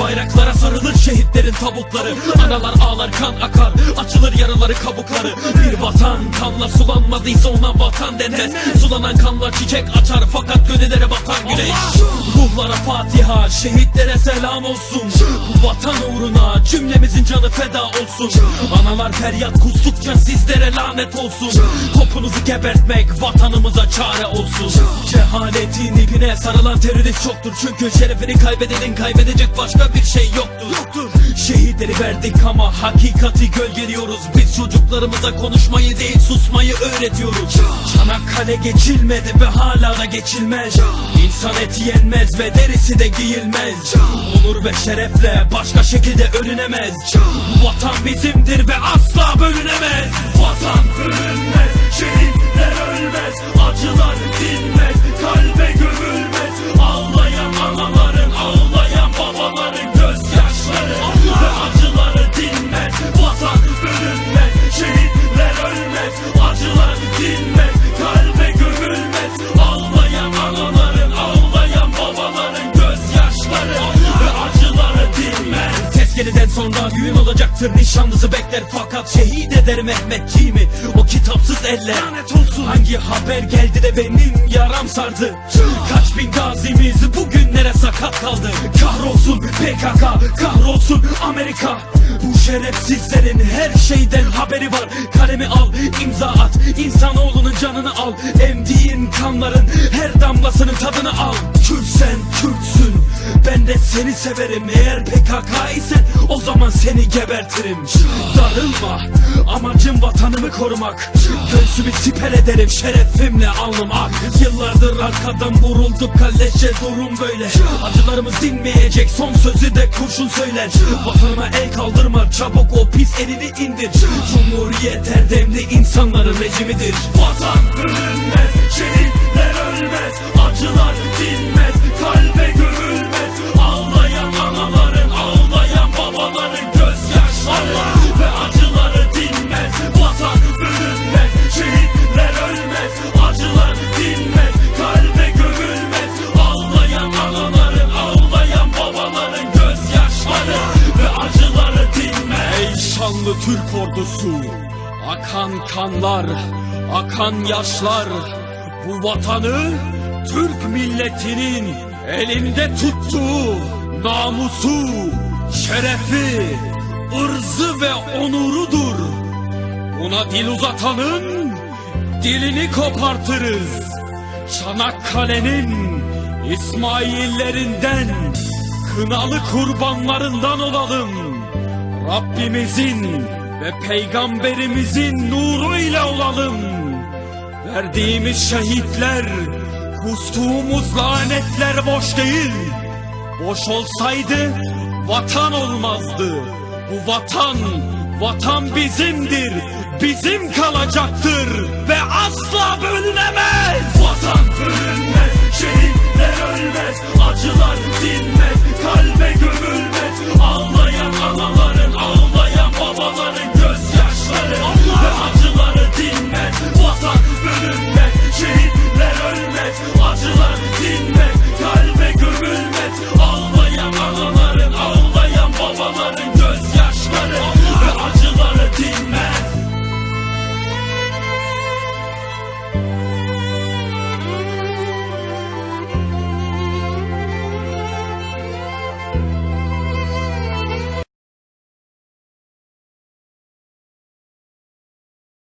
Bayraklara sarılır şehitlerin tabutları. Analar ağlar kan akar Açılır yaraları kabukları. Bir vatan kanla sulanmadıysa ona vatan denmez Sulanan kanla çiçek açar fakat gönüllere batan güneş. Ruhlara Fatiha şehitlere selam olsun. Bu vatan uğruna cümlemizin canı feda olsun. Analar feryat kustukça sizlere lanet olsun. Topunuzu gebertmek vatanımıza çare olsun. Cehaletin ipine sarılan terörist çoktur. Çünkü şerefini kaybedenin kaybedecek başka bir şey yoktur. Yoktur. Şehitleri verdik ama hakikati gölgeliyoruz. Biz çocuklarımıza konuşmayı değil susmayı öğretiyoruz. Çanakkale geçilmedi ve hala da geçilmez. İnsan eti yenmez ve derisi de giyilmez. Onur ve şerefle başka şekilde ölünemez. Bu vatan bizimdir ve asla bölünemez. Vatan dinmez Kalbe gömülmez, ağlayan anaların, ağlayan babaların gözyaşları Ve acıları dinmez. Tezkereden sonra düğün olacaktır nişanlısı bekler. Fakat şehit eder Mehmetçiğimi o kitapsız eller. Lanet olsun. Hangi haber geldi de benim yaram sardı? Kaç bin gazimiz bugünlere sakat kaldı? Kahrolsun PKK kahrolsun Amerika şerefsizlerin her şeyden haberi var. Kalemi al imza at. İnsanoğlunun canını al. Emdiğin kanların her damlasının tadını al seni severim. Eğer PKK isen o zaman seni gebertirim. Darılma amacım vatanımı korumak. Göğsümü siper ederim. Şerefimle alnım ak Yıllardır arkadan vurulduk kalleşçe durum böyle. Acılarımız dinmeyecek. Son sözü de kurşun söyler. Vatanıma el kaldırma. Çabuk o pis elini indir. Cumhuriyet erdemli insanların rejimidir. Vatan bölünmez şehitler Ey şanlı Türk ordusu Akan kanlar Akan yaşlar Bu vatanı Türk milletinin elinde tuttuğu namusu, şerefi, ırzı ve onurudur. Buna dil uzatanın dilini kopartırız. Çanakkale'nin İsmaillerinden, kınalı kurbanlarından olalım. Rabbimizin ve peygamberimizin nuruyla olalım. Verdiğimiz şehitler, kustuğumuz lanetler boş değil. Boş olsaydı vatan olmazdı. Bu vatan, vatan bizimdir. Bizim kalacaktır ve asla bölünemez. Vatan bölünmez,